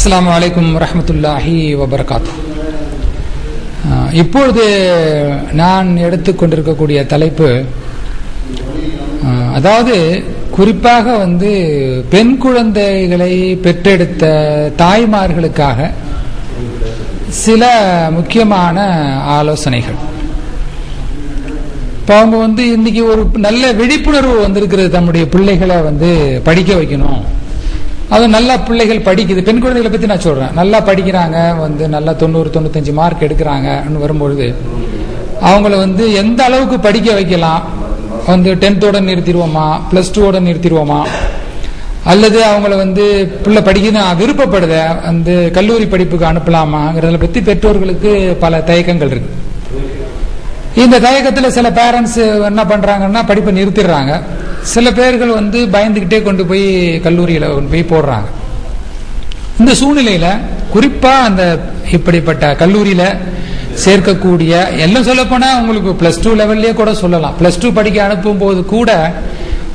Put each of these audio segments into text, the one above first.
அஸ்லாம் அலைக்கும் வரமத்துல்லாஹி வபர்காத்து. இப்பொழுது நான் எடுத்துக்கொண்டிருக்கக்கூடிய தலைப்பு அதாவது குறிப்பாக வந்து பெண் குழந்தைகளை பெற்றெடுத்த தாய்மார்களுக்காக சில முக்கியமான ஆலோசனைகள். இப்போ அவங்க வந்து இன்னைக்கு ஒரு நல்ல விழிப்புணர்வு வந்திருக்கிறது தம்முடைய பிள்ளைகளை வந்து படிக்க வைக்கணும். அது நல்லா பிள்ளைகள் படிக்குது. பெண் குழந்தைகளை பத்தி நான் சொல்றேன். நல்லா படிக்கிறாங்க வந்து நல்லா தொண்ணூறு தொண்ணூத்தஞ்சு மார்க் எடுக்கிறாங்கன்னு வரும்பொழுது அவங்கள வந்து எந்த அளவுக்கு படிக்க வைக்கலாம்? வந்து டென்த்தோட நிறுத்திடுவோமா? பிளஸ் டூவோட நிறுத்திடுவோமா? அல்லது அவங்கள வந்து பிள்ளை படிக்கணும் விருப்பப்படுத வந்து கல்லூரி படிப்புக்கு அனுப்பலாமாங்கிறத பத்தி பெற்றோர்களுக்கு பல தயக்கங்கள் இருக்கு. இந்த தயக்கத்தில் சில பேரண்ட்ஸ் என்ன பண்றாங்கன்னா படிப்பை நிறுத்திடுறாங்க. சில பேர்கள் வந்து பயந்துகிட்டே கொண்டு போய் கல்லூரியில் கொண்டு போய் போடுறாங்க. இந்த சூழ்நிலையில் குறிப்பாக அந்த இப்படிப்பட்ட கல்லூரியில் சேர்க்கக்கூடிய எல்லாம் சொல்லப்போனால் உங்களுக்கு ப்ளஸ் டூ லெவல்லயே கூட சொல்லலாம். ப்ளஸ் டூ படிக்க அனுப்பும் போது கூட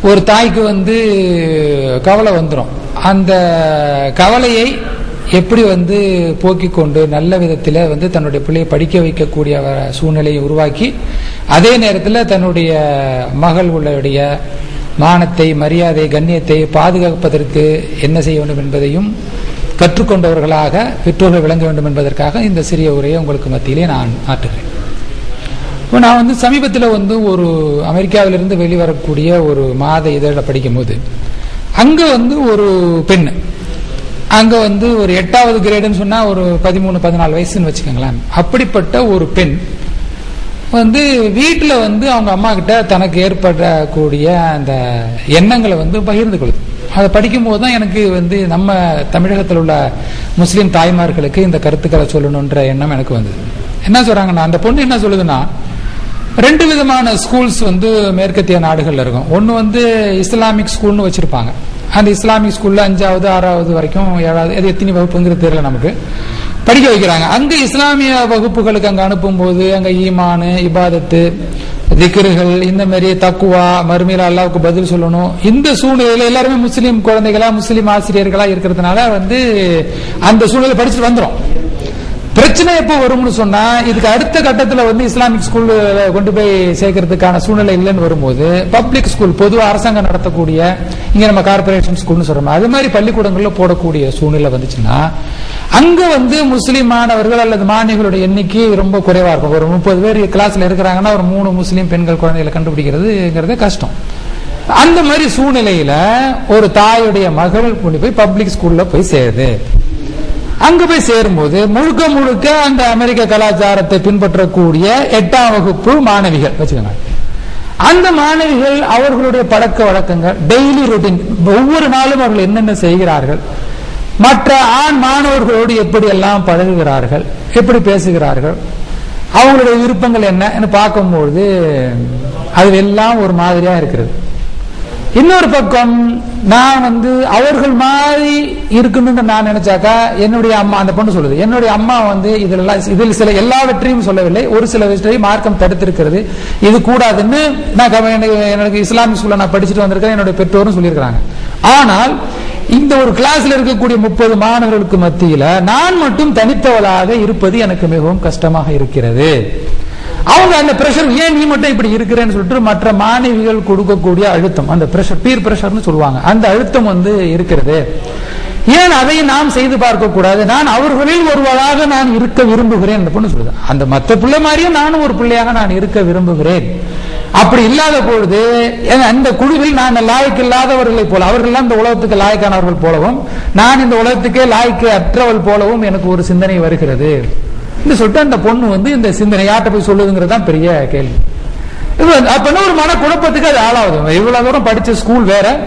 ஒரு தாய்க்கு வந்து கவலை வந்துடும் அந்த கவலையை எப்படி வந்து போக்கிக் கொண்டு நல்ல விதத்தில் வந்து தன்னுடைய பிள்ளையை படிக்க வைக்கக்கூடிய சூழ்நிலையை உருவாக்கி அதே நேரத்தில் தன்னுடைய மகள் உள்ளடைய மானத்தை மரியாதை கண்ணியத்தை பாதுகாப்பதற்கு என்ன செய்ய வேண்டும் என்பதையும் கற்றுக்கொண்டவர்களாக பெற்றோர்கள் விளங்க வேண்டும் என்பதற்காக இந்த சிறிய உரையை உங்களுக்கு மத்தியிலே நான் ஆற்றுகிறேன். இப்போ நான் வந்து சமீபத்தில் வந்து ஒரு அமெரிக்காவிலிருந்து வெளிவரக்கூடிய ஒரு மாத இதழில் படிக்கும்போது அங்கே வந்து ஒரு பெண் அங்கே வந்து ஒரு எட்டாவது கிரேடுன்னு சொன்னால் ஒரு பதிமூணு பதினாலு வயசுன்னு வச்சுக்கோங்களேன். அப்படிப்பட்ட ஒரு பெண் வந்து வீட்டில் வந்து அவங்க அம்மா கிட்ட தனக்கு ஏற்படக்கூடிய அந்த எண்ணங்களை வந்து பகிர்ந்து கொள்ளுது. அதை படிக்கும்போது தான் எனக்கு வந்து நம்ம தமிழகத்தில் உள்ள முஸ்லீம் தாய்மார்களுக்கு இந்த கருத்துக்களை சொல்லணுன்ற எண்ணம் எனக்கு வந்தது. என்ன சொல்கிறாங்கன்னா அந்த பொண்ணு என்ன சொல்லுதுன்னா ரெண்டு விதமான ஸ்கூல்ஸ் வந்து மேற்கத்திய நாடுகளில் இருக்கும். ஒன்று வந்து இஸ்லாமிக் ஸ்கூல்னு வச்சுருப்பாங்க. அந்த இஸ்லாமிக் ஸ்கூலில் அஞ்சாவது ஆறாவது வரைக்கும் ஏழாவது அது எத்தனை வகுப்புங்கிறது தெரியல நமக்கு. படிக்க வைக்கிறாங்க. அங்க இஸ்லாமிய வகுப்புகளுக்கு அங்க அனுப்பும்போது அங்க ஈமானு இபாதத்து திக்ருகள் இந்த மாதிரி தக்குவா மறுமையில அல்லாவுக்கு பதில் சொல்லணும். இந்த சூழ்நிலையில எல்லாருமே முஸ்லீம் குழந்தைகளா முஸ்லீம் ஆசிரியர்களா இருக்கிறதுனால வந்து அந்த சூழ்நிலை படிச்சுட்டு வந்துடும் பிரச்சனை எப்போ வரும்னு சொன்னா இதுக்கு அடுத்த கட்டத்துல வந்து இஸ்லாமிக் ஸ்கூல் கொண்டு போய் சேர்க்கறதுக்கான சூழ்நிலை இல்லைன்னு வரும்போது பப்ளிக் ஸ்கூல் பொதுவாக அரசாங்கம் நடத்தக்கூடிய இங்க நம்ம கார்பரேஷன் ஸ்கூல்னு சொல்றோம் அது மாதிரி பள்ளிக்கூடங்கள்ல போடக்கூடிய சூழ்நிலை வந்துச்சுன்னா அங்க வந்து முஸ்லீம் மாணவர்கள் அல்லது மாணவிகளுடைய எண்ணிக்கை ரொம்ப குறைவா இருக்கும். ஒரு முப்பது பேர் கிளாஸ்ல இருக்கிறாங்கன்னா ஒரு மூணு முஸ்லீம் பெண்கள் குழந்தைகளை கண்டுபிடிக்கிறதுங்கிறது கஷ்டம். அந்த மாதிரி சூழ்நிலையில ஒரு தாயுடைய மகள் கொண்டு போய் பப்ளிக் ஸ்கூல்ல போய் சேருது அங்கு போய் சேரும்போது முழுக்க முழுக்க அந்த அமெரிக்க கலாச்சாரத்தை பின்பற்றக்கூடிய எட்டாம் வகுப்பு மாணவிகள் வச்சுக்கோங்க. அந்த மாணவிகள் அவர்களுடைய பழக்க வழக்கங்கள் டெய்லி ரொட்டீன் ஒவ்வொரு நாளும் அவர்கள் என்னென்ன செய்கிறார்கள் மற்ற ஆண் மாணவர்களோடு எப்படி எல்லாம் பழகுகிறார்கள் எப்படி பேசுகிறார்கள் அவங்களுடைய விருப்பங்கள் என்னன்னு பார்க்கும்போது அது எல்லாம் ஒரு மாதிரியா இருக்கிறது. இன்னொரு பக்கம் நான் வந்து அவர்கள் மாதிரி இருக்கணும்னு நான் நினைச்சாக்கா என்னுடைய அம்மா அந்த பொண்ணு சொல்லுது என்னுடைய அம்மா வந்து இதெல்லாம் இதில் சில எல்லாவற்றையும் சொல்லவில்லை ஒரு சில விஷயத்தையும் மார்க்கம் தடுத்திருக்கிறது. இது கூடாதுன்னு நான் எனக்கு இஸ்லாமிக் ஸ்கூல்ல நான் படிச்சுட்டு வந்திருக்கேன் என்னுடைய பெற்றோரும் சொல்லியிருக்கிறாங்க. ஆனால் இந்த ஒரு கிளாஸ்ல இருக்கக்கூடிய முப்பது மாணவர்களுக்கு மத்தியில நான் மட்டும் தனித்தவளாக இருப்பது எனக்கு மிகவும் கஷ்டமாக இருக்கிறது. அவங்க அந்த பிரஷர் ஏன் நீ மட்டும் இப்படி இருக்கிறேன்னு சொல்லிட்டு மற்ற மாணவிகள் கொடுக்கக்கூடிய அழுத்தம். அந்த பிரஷர் பீர் பிரஷர்னு சொல்லுவாங்க. அந்த அழுத்தம் வந்து இருக்கிறது. ஏன் அதை நாம் செய்து பார்க்க கூடாது? நான் அவர்களில் ஒருவராக நான் இருக்க விரும்புகிறேன் அந்த பொண்ணு சொல்லுது. அந்த மற்ற பிள்ளை மாதிரியும் நானும் ஒரு பிள்ளையாக நான் இருக்க விரும்புகிறேன். அப்படி இல்லாத பொழுது ஏன் அந்த குழுவில் நான் லாய்க்கு இல்லாதவர்களை போல அவர்கள் இந்த உலகத்துக்கு லாய்க்கானவர்கள் போலவும் நான் இந்த உலகத்துக்கே லாய்க்கு அற்றவள் போலவும் எனக்கு ஒரு சிந்தனை வருகிறது. சொல்லிட்டு அந்த பொண்ணு வந்து இந்த சிந்தனை யார்கிட்ட போய் சொல்லுதுங்கிறது தான் பெரிய கேள்வி. இது வந்து- ஒரு மன குழப்பத்துக்கு அது ஆளாகுது? இவ்வளவு தூரம் படிச்ச ஸ்கூல் வேற.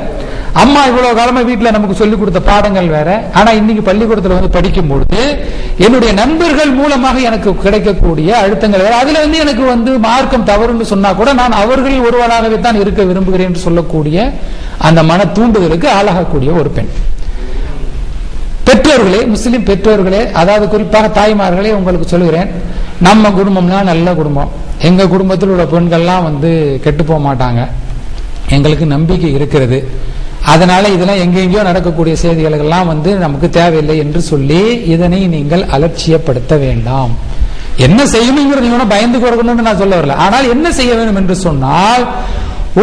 அம்மா இவ்வளவு காலமா வீட்டுல நமக்கு சொல்லி கொடுத்த பாடங்கள் வேற. ஆனா இன்னைக்கு பள்ளிக்கூடத்துல வந்து படிக்கும் பொழுது என்னுடைய நண்பர்கள் மூலமாக எனக்கு கிடைக்கக்கூடிய அழுத்தங்கள் வேற. அதுல வந்து எனக்கு வந்து மார்க்கம் தவறுன்னு சொன்னா கூட நான் அவர்களில் ஒருவராகவே தான் இருக்க விரும்புகிறேன் என்று சொல்லக்கூடிய அந்த மன தூண்டுதலுக்கு ஆளாகக்கூடிய ஒரு பெண். பெற்றோர்களே முஸ்லிம் பெற்றோர்களே அதாவது குறிப்பாக தாய்மார்களே உங்களுக்கு சொல்லுகிறேன் நம்ம குடும்பம்னா நல்ல குடும்பம். எங்கள் குடும்பத்தில் உள்ள பெண்கள்லாம் வந்து கெட்டு போக மாட்டாங்க. எங்களுக்கு நம்பிக்கை இருக்கிறது. அதனால இதெல்லாம் எங்கெங்கேயோ நடக்கக்கூடிய செய்திகளுக்கெல்லாம் வந்து நமக்கு தேவையில்லை என்று சொல்லி இதனை நீங்கள் அலட்சியப்படுத்த வேண்டாம். என்ன செய்யணுங்கிறது நீங்க பயந்து கொடுக்கணும்னு நான் சொல்ல வரல. ஆனால் என்ன செய்ய வேண்டும் என்று சொன்னால்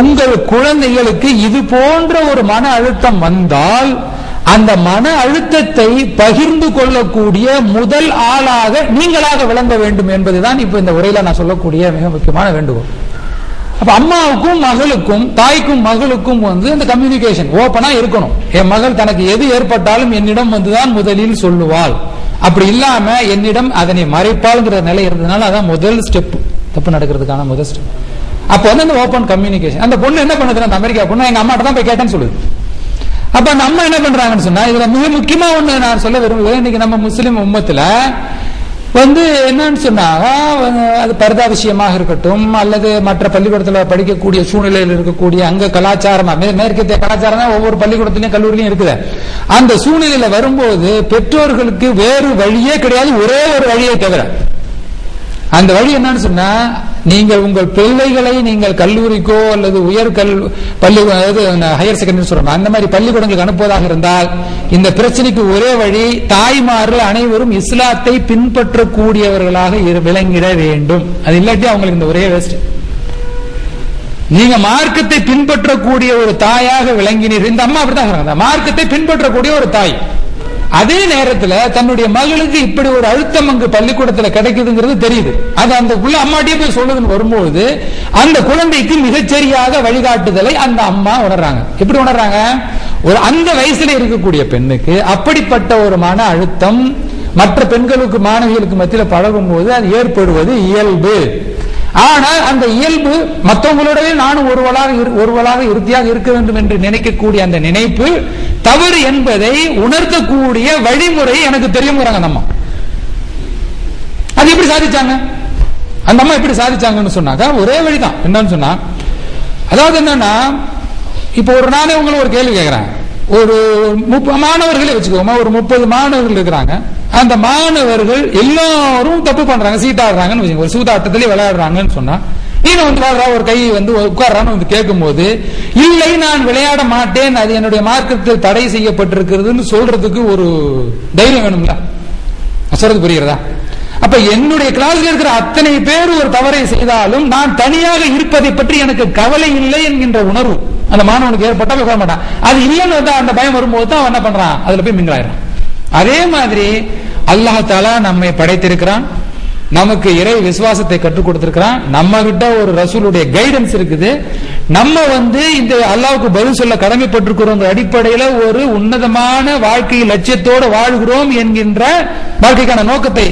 உங்கள் குழந்தைகளுக்கு இது போன்ற ஒரு மன அழுத்தம் வந்தால் அந்த மன அழுத்தத்தை பகிர்ந்து கொள்ளக்கூடிய முதல் ஆளாக நீங்களாக விளங்க வேண்டும் என்பதுதான் இப்ப இந்த உரையில நான் சொல்லக்கூடிய மிக முக்கியமான வேண்டுகோள். அப்ப அம்மாவுக்கும் மகளுக்கும் தாய்க்கும் மகளுக்கும் வந்து இந்த கம்யூனிகேஷன் ஓப்பனா இருக்கணும். என் மகள் தனக்கு எது ஏற்பட்டாலும் என்னிடம் வந்துதான் முதலில் சொல்லுவாள். அப்படி இல்லாம என்னிடம் அதனை மறைப்பாளுங்கிற நிலை இருந்ததுனால அதான் முதல் ஸ்டெப் தப்பு நடக்கிறதுக்கான முதல் ஸ்டெப் அப்ப வந்து அந்த ஓப்பன் கம்யூனிகேஷன் அந்த பொண்ணு என்ன பண்ணுது அந்த அமெரிக்கா பொண்ணு எங்க அம்மாட்ட தான் போய் கேட்டேன்னு சொல்லுது. அப்ப அந்த அம்மா என்ன பண்றாங்கன்னு சொன்னா இதுல மிக முக்கியமா ஒண்ணு நான் சொல்ல விரும்புகிறேன். இன்னைக்கு நம்ம முஸ்லிம் உம்மத்துல வந்து என்னன்னு சொன்னாங்க அது பரதா விஷயமாக இருக்கட்டும் அல்லது மற்ற பள்ளிக்கூடத்தில் படிக்கக்கூடிய சூழ்நிலையில் இருக்கக்கூடிய அங்க கலாச்சாரமாக மேற்கத்திய கலாச்சாரம் தான் ஒவ்வொரு பள்ளிக்கூடத்திலையும் கல்லூரிலையும் இருக்குது. அந்த சூழ்நிலையில வரும்போது பெற்றோர்களுக்கு வேறு வழியே கிடையாது ஒரே ஒரு வழியை தவிர. அந்த வழி என்னன்னு சொன்னா நீங்கள் உங்கள் பிள்ளைகளை நீங்கள் கல்லூரிக்கோ அல்லது உயர் கல் பள்ளி அதாவது ஹையர் செகண்டரி சொல்றோம். அந்த மாதிரி பள்ளிக்கூடங்களுக்கு அனுப்புவதாக இருந்தால் இந்த பிரச்சனைக்கு ஒரே வழி தாய்மார்கள் அனைவரும் இஸ்லாத்தை பின்பற்றக்கூடியவர்களாக விளங்கிட வேண்டும். அது இல்லாட்டி அவங்களுக்கு இந்த ஒரே வேஸ்ட் நீங்க மார்க்கத்தை பின்பற்றக்கூடிய ஒரு தாயாக விளங்கினீர்கள். இந்த அம்மா அப்படிதான் மார்க்கத்தை பின்பற்றக்கூடிய ஒரு தாய். அதே நேரத்துல தன்னுடைய மகளுக்கு இப்படி ஒரு அழுத்தம் அங்கு பள்ளிக்கூடத்துல கிடைக்குதுங்கிறது தெரியுது. அது அந்த உள்ள அம்மாட்டியே போய் சொல்லுதுன்னு வரும்போது அந்த குழந்தைக்கு மிகச்சரியாக வழிகாட்டுதலை அந்த அம்மா உணர்றாங்க. எப்படி உணர்றாங்க? ஒரு அந்த வயசுல இருக்கக்கூடிய பெண்ணுக்கு அப்படிப்பட்ட ஒரு மன அழுத்தம் மற்ற பெண்களுக்கு மாணவிகளுக்கு மத்தியில் பழகும் போது அது ஏற்படுவது இயல்பு. ஆனால் அந்த இயல்பு மற்றவங்களுடைய நானும் ஒருவளாக இரு- ஒருவளாக இறுதியாக இருக்க வேண்டும் என்று நினைக்கக்கூடிய அந்த நினைப்பு தவறு என்பதை உணர்த்தக்கூடிய வழிமுறை எனக்கு தெரியுங்கிறாங்க அந்த அம்மா. அது எப்படி சாதிச்சாங்க? அந்த அம்மா எப்படி சாதிச்சாங்கன்னு சொன்னாக்கா ஒரே வழிதான். என்னன்னு சொன்னா அதாவது என்னன்னா இப்போ ஒரு நானே உங்களை ஒரு கேள்வி கேட்கிறேன் ஒரு முப்ப- மாணவர்களே வச்சுக்கோமா ஒரு முப்பது மாணவர்கள் இருக்கிறாங்க. அந்த மாணவர்கள் எல்லாரும் தப்பு பண்றாங்க சீட்டாடுறாங்கன்னு வச்சுக்கோங்க ஒரு சூதாட்டத்திலே விளையாடுறாங்கன்னு சொன்னா நீங்க வந்து வாடுறா ஒரு கை வந்து உட்கார்றான்னு வந்து கேட்கும்போது இல்லை நான் விளையாட மாட்டேன். அது என்னுடைய மார்க்கத்தில் தடை செய்யப்பட்டிருக்கிறதுன்னு சொல்றதுக்கு ஒரு தைரியம் வேணும்ல? நான் சொல்றது புரியுறதா அப்ப என்னுடைய கிளாஸ்ல இருக்கிற அத்தனை பேர் ஒரு தவறை செய்தாலும் நான் தனியாக இருப்பதை பற்றி எனக்கு கவலை இல்லை என்கின்ற உணர்வு. அந்த மாணவனுக்கு ஏற்பட்டா போய் மாட்டான் அது இல்லைன்னு வந்தா அந்த பயம் வரும்போது தான் அவன் என்ன பண்றான்? அதுல போய் மிங்கலாயிரம் அதே மாதிரி அல்லாஹ் நம்மை படைத்திருக்கிறான். நமக்கு இறை விசுவாசத்தை கற்றுக் கொடுத்திருக்கிறான். நம்ம கிட்ட ஒரு ரசூலுடைய கைடன்ஸ் இருக்குது. நம்ம வந்து இந்த அல்லாவுக்கு பதில் சொல்ல கடமைப்பட்டிருக்கிறோம் அடிப்படையில ஒரு உன்னதமான வாழ்க்கை லட்சியத்தோடு வாழ்கிறோம் என்கின்ற வாழ்க்கைக்கான நோக்கத்தை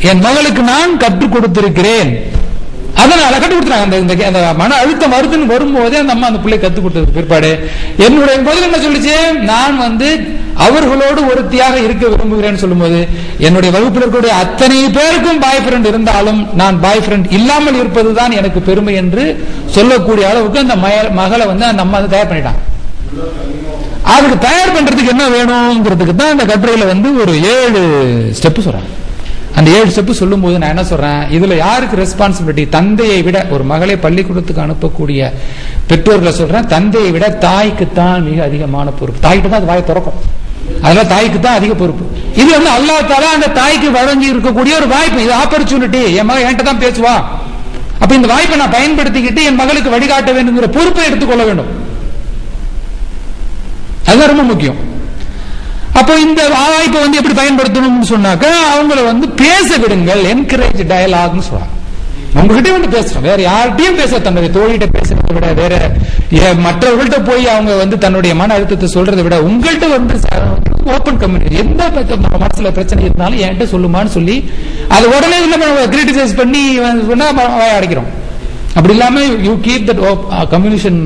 என் மகளுக்கு நான் கற்றுக் கொடுத்திருக்கிறேன். அதனால கற்றுக் கொடுத்துறாங்க அந்த இந்த அந்த மன அழுத்தம் வருதுன்னு வரும்போதே அந்த அம்மா அந்த பிள்ளை கற்றுக் கொடுத்தது பிற்பாடு. என்னுடைய பதில் என்ன சொல்லிச்சு? நான் வந்து அவர்களோடு ஒருத்தியாக இருக்க விரும்புகிறேன்னு சொல்லும்போது என்னுடைய வகுப்பில் இருக்கக்கூடிய அத்தனை பேருக்கும் பாய் ஃப்ரெண்ட் இருந்தாலும் நான் பாய் ஃப்ரெண்ட் இல்லாமல் இருப்பதுதான் எனக்கு பெருமை என்று சொல்லக்கூடிய அளவுக்கு அந்த மய- மகளை வந்து அந்த அம்மா வந்து தயார் பண்ணிட்டாங்க. அதுக்கு தயார் பண்றதுக்கு என்ன வேணுங்கிறதுக்கு தான் அந்த கட்டுரையில வந்து ஒரு ஏழு ஸ்டெப் சொல்றாங்க. அந்த ஏழு ஸ்டெப் சொல்லும்போது நான் என்ன சொல்றேன்? இதுல யாருக்கு ரெஸ்பான்சிபிலிட்டி தந்தையை விட ஒரு மகளை பள்ளிக்கூடத்துக்கு அனுப்பக்கூடிய பெற்றோர்களை சொல்றேன். தந்தையை விட தாய்க்கு தான் மிக அதிகமான பொறுப்பு. தாய்கிட்ட தான் அது வாயை திறக்கும். அதனால தாய்க்கு தான் அதிக பொறுப்பு. இது வந்து அல்லா தாலா அந்த தாய்க்கு வழங்கி இருக்கக்கூடிய ஒரு வாய்ப்பு. இது ஆப்பர்ச்சுனிட்டி என் மகன் என்கிட்ட தான் பேசுவா. அப்ப இந்த வாய்ப்பை நான் பயன்படுத்திக்கிட்டு என் மகளுக்கு வழிகாட்ட வேண்டுங்கிற பொறுப்பை எடுத்துக்கொள்ள வேண்டும். அதுதான் ரொம்ப முக்கியம். அப்போ இந்த வாய்ப்பை வந்து எப்படி பயன்படுத்தணும்னு சொன்னாக்க அவங்கள வந்து பேச விடுங்கள் என்கரேஜ் டயலாக்னு சொல்றாங்க. உங்ககிட்ட வந்து பேசுறோம் வேற யார்கிட்டயும் பேச தன்னுடைய தோழிகிட்ட பேசுறதை விட வேற ஏ- மற்றவர்கள்ட்ட போய் அவங்க வந்து தன்னுடைய மன அழுத்தத்தை சொல்றதை விட உங்கள்கிட்ட வந்து ஓப்பன் கம்யூனிட்டி எந்த மனசுல பிரச்சனை இருந்தாலும் என்கிட்ட சொல்லுமான்னு சொல்லி அது உடனே என்ன பண்ணுவோம் கிரிட்டிசைஸ் பண்ணி சொன்னா அடைக்கிறோம் அப்படி இல்லாம you keep that communication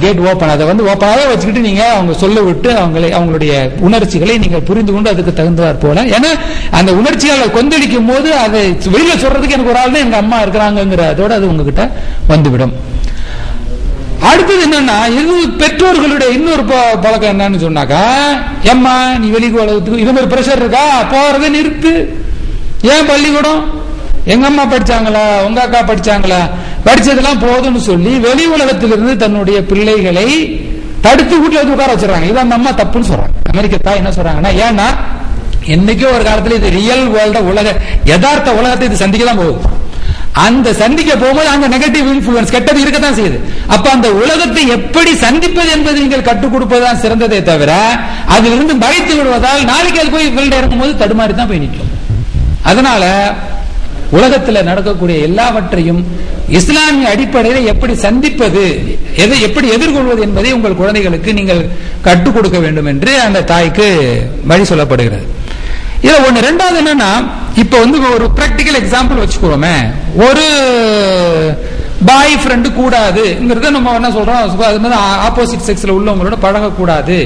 gate open அதை வந்து ஓப்பனாகவே வச்சுக்கிட்டு நீங்க அவங்க சொல்ல விட்டு அவங்களை அவங்களுடைய உணர்ச்சிகளை நீங்கள் புரிந்து கொண்டு அதுக்கு தகுந்தவார் போல. ஏன்னா அந்த உணர்ச்சிகளை கொந்தளிக்கும் போது அதை வெளியில சொல்றதுக்கு எனக்கு ஒரு ஆள் தான் எங்க அம்மா இருக்கிறாங்கிற அதோட அது உங்ககிட்ட வந்துவிடும். அடுத்தது என்னன்னா இது பெற்றோர்களுடைய இன்னொரு ப- பழக்கம் என்னன்னு சொன்னாக்கா ஏம்மா நீ வெளிக்கு உலகத்துக்கு இது மாதிரி ப்ரெஷர் இருக்கா? போறதை நிறுத்து. ஏன் பள்ளிக்கூடம்? எங்க அம்மா படிச்சாங்களா? உங்க அக்கா படிச்சாங்களா? படிச்சதெல்லாம் போதும்னு சொல்லி வெளி உலகத்திலிருந்து தன்னுடைய பிள்ளைகளை தடுத்து வீட்டுல வந்து உட்கார வச்சிடறாங்க. இதான் அந்த அம்மா தப்புன்னு சொல்றாங்க. அமெரிக்க தாய் என்ன சொல்றாங்கன்னா ஏன்னா என்னைக்கோ ஒரு காலத்துல இது ரியல் வேர்ல்ட உலக யதார்த்த உலகத்தை இது சந்திக்க தான் போகுது. அந்த சந்திக்க போகும்போது அந்த நெகட்டிவ் இன்ஃபுளுன்ஸ் கெட்டது இருக்கத்தான் செய்யுது. அப்ப அந்த உலகத்தை எப்படி சந்திப்பது என்பது நீங்கள் கற்றுக் கொடுப்பதுதான் சிறந்ததே தவிர அதிலிருந்து மறைத்து விடுவதால் நாளைக்கு அது போய் ஃபீல்டு இறங்கும் போது தடுமாறி தான் போய் நிற்கும். அதனால உலகத்தில் நடக்கக்கூடிய எல்லாவற்றையும் இஸ்லாமிய அடிப்படையில் எப்படி சந்திப்பது எதை எப்படி எதிர்கொள்வது என்பதை உங்கள் குழந்தைகளுக்கு நீங்கள் கற்றுக் கொடுக்க வேண்டும் என்று அந்த தாய்க்கு வழி சொல்லப்படுகிறது. இதில் ஒன்று ரெண்டாவது என்னன்னா இப்போ வந்து ஒரு ப்ராக்டிக்கல் எக்ஸாம்பிள் வச்சுக்கோமே. ஒரு பாய் ஃப்ரெண்டு கூடாதுங்கிறத நம்ம என்ன சொல்றோம்? அது மாதிரி ஆப்போசிட் செக்ஸில் உள்ளவங்களோட பழகக்கூடாது.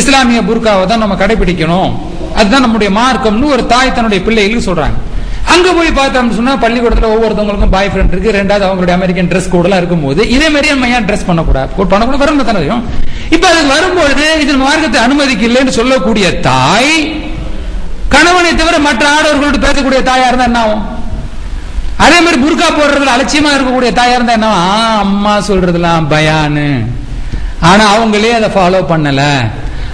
இஸ்லாமிய புர்காவை தான் நம்ம கடைபிடிக்கணும். அதுதான் நம்முடைய மார்க்கம்னு ஒரு தாய் தன்னுடைய பிள்ளைகளுக்கு சொல்றாங்க. அங்க போய் பார்த்தோம்னு சொன்னா பள்ளிக்கூடத்துல ஒவ்வொருத்தவங்களுக்கும் பாய் ஃப்ரெண்ட் இருக்கு. ரெண்டாவது அவங்களுடைய அமெரிக்கன் ட்ரெஸ் கோடெல்லாம் இருக்கும்போது இதே மாதிரி நம்ம ஏன் ட்ரெஸ் பண்ணக்கூடாது. பண்ணக்கூட வரும் தனதையும் இப்ப அது வரும்பொழுது இதன் மார்க்கத்தை அனுமதிக்கு இல்லைன்னு சொல்லக்கூடிய தாய் கணவனை தவிர மற்ற ஆடவர்களோடு பேசக்கூடிய தாயா இருந்தா என்ன ஆகும்? அதே மாதிரி புர்கா போடுறதுல அலட்சியமா இருக்கக்கூடிய தாயா இருந்தா என்ன ஆகும்? ஆ, அம்மா சொல்றதுலாம் பயானு. ஆனா அவங்களே அதை ஃபாலோ பண்ணல.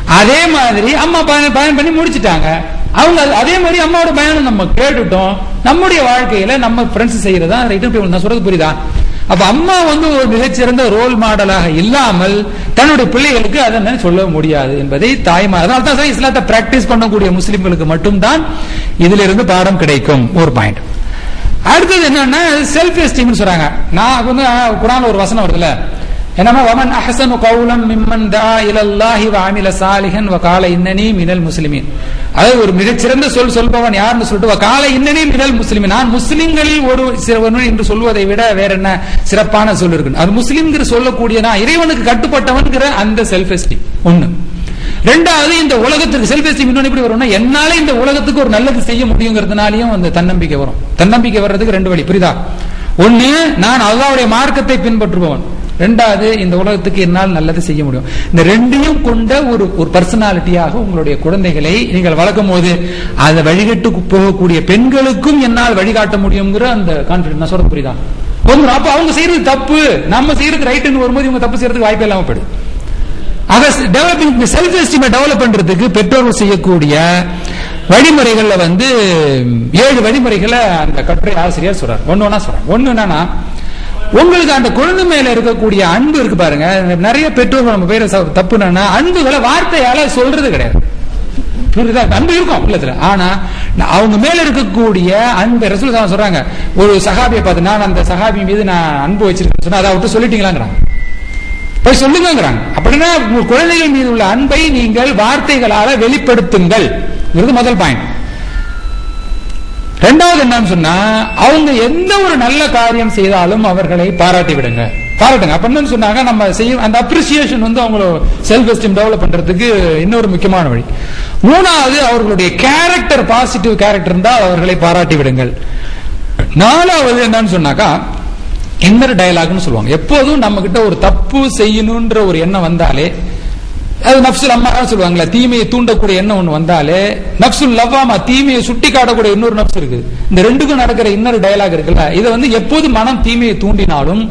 அதே மாதிரி அம்மா பயன் பயன் பண்ணி முடிச்சிட்டாங்க. அவங்க அதே மாதிரி அம்மாவோட பயணம் நம்ம கேட்டுட்டோம். நம்முடைய வாழ்க்கையில நம்ம ஃப்ரெண்ட்ஸ் செய்யறதா? ரைட்டு நான் சொல்றது புரியுதா? அப்ப அம்மா வந்து ஒரு மிகச்சிறந்த ரோல் மாடலாக இல்லாமல் தன்னுடைய பிள்ளைகளுக்கு அதை சொல்ல முடியாது என்பதை தாய்மார் அதனால தான் சார் இஸ்லாத்தை பிராக்டிஸ் பண்ணக்கூடிய முஸ்லிம்களுக்கு மட்டும்தான் இதிலிருந்து பாடம் கிடைக்கும். ஒரு பாயிண்ட் அடுத்தது என்னன்னா செல்ஃப் எஸ்டீம்னு சொல்றாங்க. நான் வந்து குரான் ஒரு வசனம் வருதுல்ல. என்னமா வமன் அஹசனு கௌலம் மிம்மன் தா இலல்லாஹி வாமில அமில சாலிஹன் வகால இன்னனி மினல் முஸ்லிமின். அதாவது ஒரு மிகச்சிறந்த சொல் சொல்பவன் யாருன்னு சொல்லிட்டு வகால இன்னனி மினல் முஸ்லிமின். நான் முஸ்லிம்களில் ஒரு சிறுவன் என்று சொல்வதை விட வேற என்ன சிறப்பான சொல் இருக்கு. அது முஸ்லிம்ங்கிற சொல்லக்கூடிய நான் இறைவனுக்கு கட்டுப்பட்டவன்கிற அந்த செல்ஃப் எஸ்டீம் ஒண்ணு. ரெண்டாவது இந்த உலகத்துக்கு செல்ஃப் எஸ்டீம் இன்னொன்று எப்படி வரும்னா என்னால இந்த உலகத்துக்கு ஒரு நல்லது செய்ய முடியுங்கிறதுனாலையும் அந்த தன்னம்பிக்கை வரும். தன்னம்பிக்கை வர்றதுக்கு ரெண்டு வழி. புரியுதா? ஒன்னு நான் அல்லாவுடைய மார்க்கத்தை பின்பற்றுபவன். ரெண்டாவது இந்த உலகத்துக்கு என்னால் நல்லது செய்ய முடியும். இந்த ரெண்டையும் கொண்ட ஒரு ஒரு பர்சனாலிட்டியாக உங்களுடைய குழந்தைகளை நீங்கள் வளர்க்கும் போது அதை வழிகட்டு போகக்கூடிய பெண்களுக்கும் என்னால் வழிகாட்ட முடியுங்கிற அந்த கான்பிடன்ஸ் நான் புரியுதா? ஒன்று அப்ப அவங்க செய்யறது தப்பு. நம்ம செய்யறது ரைட்டுன்னு வரும்போது இவங்க தப்பு செய்யறதுக்கு வாய்ப்பே இல்லாம போயிடுது. அதை டெவலப்பிங் செல்ஃப் எஸ்டிமை டெவலப் பண்றதுக்கு பெற்றோர்கள் செய்யக்கூடிய வழிமுறைகள்ல வந்து ஏழு வழிமுறைகளை அந்த கட்டுரை ஆசிரியர் சொல்றார். ஒன்னு ஒன்னா சொல்றார் ஒன்னு என்னன்னா உங்களுக்கு அந்த குழந்தை மேல இருக்கக்கூடிய அன்பு இருக்கு பாருங்க. நிறைய பெற்றோர்கள் நம்ம பேர தப்பு என்னன்னா அன்புகளை வார்த்தையால சொல்றது கிடையாது. புரியுதா? அன்பு இருக்கும் உள்ளத்துல. ஆனா அவங்க மேல இருக்கக்கூடிய அன்பு ரசூல் ஸல்லல்லாஹு சொல்றாங்க. ஒரு சகாபியை பார்த்து நான் அந்த சகாபி மீது நான் அன்பு வச்சிருக்கேன். சொன்னா அதை விட்டு சொல்லிட்டீங்களாங்கிறாங்க. போய் சொல்லுங்கிறாங்க அப்படின்னா குழந்தைகள் மீது உள்ள அன்பை நீங்கள் வார்த்தைகளால வெளிப்படுத்துங்கள். முதல் பாயிண்ட் ரெண்டாவது என்னன்னு சொன்னா அவங்க எந்த ஒரு நல்ல காரியம் செய்தாலும் அவர்களை பாராட்டி விடுங்க. பாராட்டுங்க. அப்ப என்னன்னு சொன்னாங்க நம்ம செய்ய அந்த அப்ரிசியேஷன் வந்து அவங்கள செல்ஃப் எஸ்டீம் டெவலப் பண்றதுக்கு இன்னொரு முக்கியமான வழி. மூணாவது அவர்களுடைய கேரக்டர் பாசிட்டிவ் கேரக்டர் இருந்தால் அவர்களை பாராட்டி விடுங்கள். நாலாவது என்னன்னு சொன்னாக்கா இன்னர் டயலாக்னு சொல்லுவாங்க. எப்போதும் நம்ம கிட்ட ஒரு தப்பு செய்யணும்ன்ற ஒரு எண்ணம் வந்தாலே அது நப்சுல் அம்மா சொல்லுவாங்களா தீமையை தூண்டக்கூடிய எண்ணம் ஒண்ணு வந்தாலே நப்சுல் லவ்வாமா தீமையை சுட்டி காட்டக்கூடிய இன்னொரு நப்சு இருக்கு. இந்த ரெண்டுக்கும் நடக்கிற இன்னொரு டயலாக் இருக்குல்ல இதை வந்து எப்போது மனம் தீமையை தூண்டினாலும்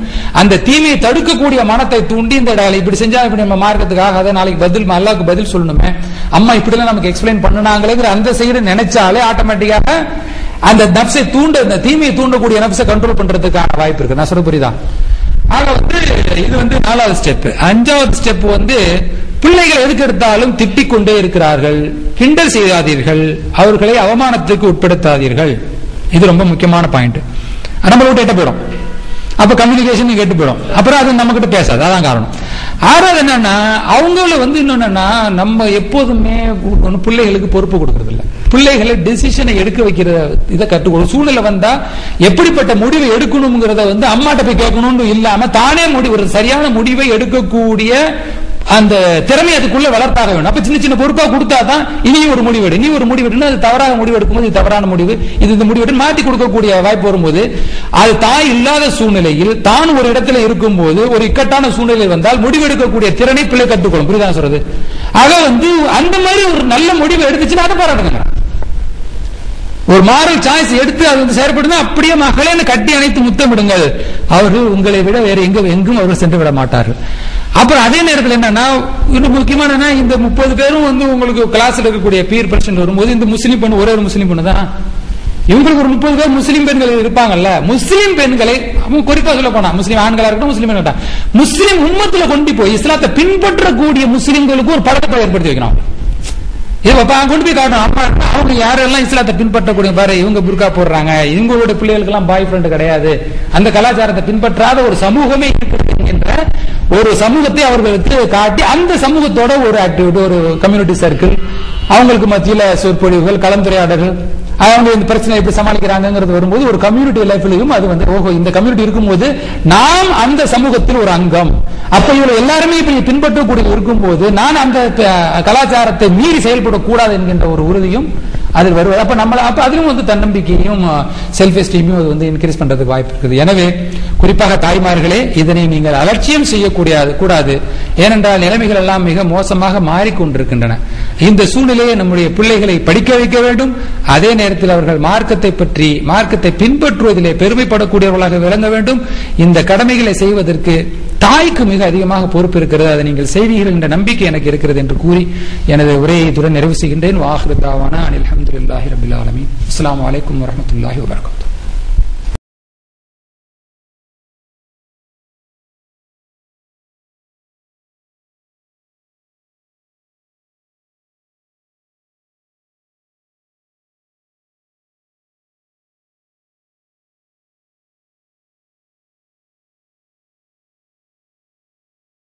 அந்த தீமையை தடுக்கக்கூடிய மனத்தை தூண்டி இந்த டயலாக் இப்படி செஞ்சா இப்படி நம்ம மார்க்கத்துக்காக அதை நாளைக்கு பதில் அல்லாவுக்கு பதில் சொல்லணுமே. அம்மா இப்படிலாம் நமக்கு எக்ஸ்பிளைன் பண்ணினாங்களேங்கிற அந்த சைடு நினைச்சாலே ஆட்டோமேட்டிக்காக அந்த நப்சை தூண்ட இந்த தீமையை தூண்டக்கூடிய நப்சை கண்ட்ரோல் பண்றதுக்கான வாய்ப்பு இருக்கு. நான் சொல்ல புரியுதா? ஆக வந்து இது வந்து நாலாவது ஸ்டெப் அஞ்சாவது ஸ்டெப் வந்து பிள்ளைகள் எதுக்கு எடுத்தாலும் திட்டிக் கொண்டே இருக்கிறார்கள். கிண்டல் செய்யாதீர்கள். அவர்களை அவமானத்துக்கு உட்படுத்தாதீர்கள். இது ரொம்ப முக்கியமான பாயிண்ட் நம்ம விட்டு போயிடும். அப்ப கம்யூனிகேஷன் கெட்டு போயிடும். அப்புறம் அது நம்ம கிட்ட பேசாது. அதான் காரணம். ஆறாவது என்னன்னா அவங்கள வந்து என்னன்னா நம்ம எப்போதுமே பிள்ளைகளுக்கு பொறுப்பு கொடுக்கறது இல்ல. பிள்ளைகளை டிசிஷனை எடுக்க வைக்கிற இதை கற்றுக்கொள்ளும் சூழ்நிலை வந்தா எப்படிப்பட்ட முடிவை எடுக்கணுங்கிறத வந்து அம்மாட்ட போய் கேட்கணும்னு இல்லாம தானே முடிவு ஒரு சரியான முடிவை எடுக்கக்கூடிய அந்த திறமை அதுக்குள்ள வளர்த்தாக வேணும். அப்ப சின்ன சின்ன பொறுப்பா கொடுத்தாதான் இனி ஒரு முடிவு எடு இனி ஒரு முடிவு எடுன்னு அது தவறாக முடிவு எடுக்கும்போது இது தவறான முடிவு. இது இந்த முடிவு மாற்றி கொடுக்கக்கூடிய வாய்ப்பு வரும்போது அது தாய் இல்லாத சூழ்நிலையில் தான் ஒரு இடத்துல இருக்கும்போது ஒரு இக்கட்டான சூழ்நிலை வந்தால் முடிவு எடுக்கக்கூடிய திறனை பிள்ளை கற்றுக்கொள்ளும். புரியுதா சொல்றது? ஆக வந்து அந்த மாதிரி ஒரு நல்ல முடிவு எடுத்துச்சுன்னா அதை பாராட்டுங்க. ஒரு மாரல் சாய்ஸ் எடுத்து அது வந்து செயற்படுது அப்படியே மகளே கட்டி அணைத்து முத்தமிடுங்கள். அவர்கள் உங்களை விட வேற எங்க எங்கும் அவர்கள் சென்று விட மாட்டார்கள். அப்புறம் அதே நேரத்தில் என்னன்னா இன்னும் முக்கியமான இந்த முப்பது பேரும் வந்து உங்களுக்கு கிளாஸ்ல இருக்கக்கூடிய பீர் பிரச்சனை வரும்போது இந்த முஸ்லீம் பெண் ஒரே ஒரு முஸ்லீம் பொண்ணு தான் இவங்களுக்கு ஒரு முப்பது பேர் முஸ்லீம் பெண்கள் இருப்பாங்கல்ல முஸ்லீம் பெண்களை அவங்க குறிப்பா சொல்ல போனா முஸ்லீம் ஆண்களா இருக்கட்டும் முஸ்லீம் பெண்களா இருக்கட்டும். முஸ்லீம் உம்மத்துல கொண்டு போய் இஸ்லாத்தை பின்பற்றக்கூடிய முஸ்லீம்களுக்கு ஒரு பழக்கத்தை ஏற்படுத்தி வைக்கணும் அவங்க. கொண்டு போய் காட்டணும் அம்மா அவங்க யாரெல்லாம் இஸ்லாத்தை பின்பற்றக்கூடிய பாரு இவங்க புர்கா போடுறாங்க இவங்களோட பிள்ளைகளுக்கு எல்லாம் பாய் ஃப்ரெண்ட் கிடையாது அந்த கலாச்சாரத்தை பின்பற்றாத ஒரு சமூகமே இருக்கு என்கின்ற ஒரு சமூகத்தை அவர்களுக்கு காட்டி அந்த சமூகத்தோட ஒரு ஆக்டிவிட்டி ஒரு கம்யூனிட்டி சர்க்கிள் அவங்களுக்கு மத்தியில சொற்பொழிவுகள் கலந்துரையாடல்கள் அவங்க இந்த பிரச்சனை எப்படி சமாளிக்கிறாங்கிறது வரும்போது ஒரு கம்யூனிட்டி லைஃப்லயும் அது வந்து ஓஹோ இந்த கம்யூனிட்டி இருக்கும்போது நாம் அந்த சமூகத்தில் ஒரு அங்கம். அப்ப இவங்க எல்லாருமே இப்படி பின்பற்றக்கூடிய இருக்கும்போது நான் அந்த கலாச்சாரத்தை மீறி செயல்படக்கூடாது என்கின்ற ஒரு உறுதியும் அதில் வருவது அப்போ நம்ம அப்போ அதிலும் வந்து தன்னம்பிக்கையும் செல்ஃப் எஸ்டீமையும் அது வந்து இன்க்ரீஸ் பண்ணுறதுக்கு வாய்ப்பு இருக்குது. எனவே குறிப்பாக தாய்மார்களே இதனை நீங்கள் அலட்சியம் செய்யக்கூடாது கூடாது. ஏனென்றால் நிலைமைகள் எல்லாம் மிக மோசமாக மாறிக்கொண்டிருக்கின்றன. இந்த சூழ்நிலையை நம்முடைய பிள்ளைகளை படிக்க வைக்க வேண்டும். அதே நேரத்தில் அவர்கள் மார்க்கத்தை பற்றி மார்க்கத்தை பின்பற்றுவதிலே பெருமைப்படக்கூடியவர்களாக விளங்க வேண்டும். இந்த கடமைகளை செய்வதற்கு தாய்க்கு மிக அதிகமாக பொறுப்பு இருக்கிறது அதை நீங்கள் செய்வீர்கள் என்ற நம்பிக்கை எனக்கு இருக்கிறது என்று கூறி எனது உரையை நிறைவு செய்கின்றேன். வாஹிரு அனில் அஹமதுல்லாஹி ரபில் ஆலமீன். அஸ்ஸலாமு அலைக்கும் வரஹ்மத்துல்லாஹி வபரகாத்துஹு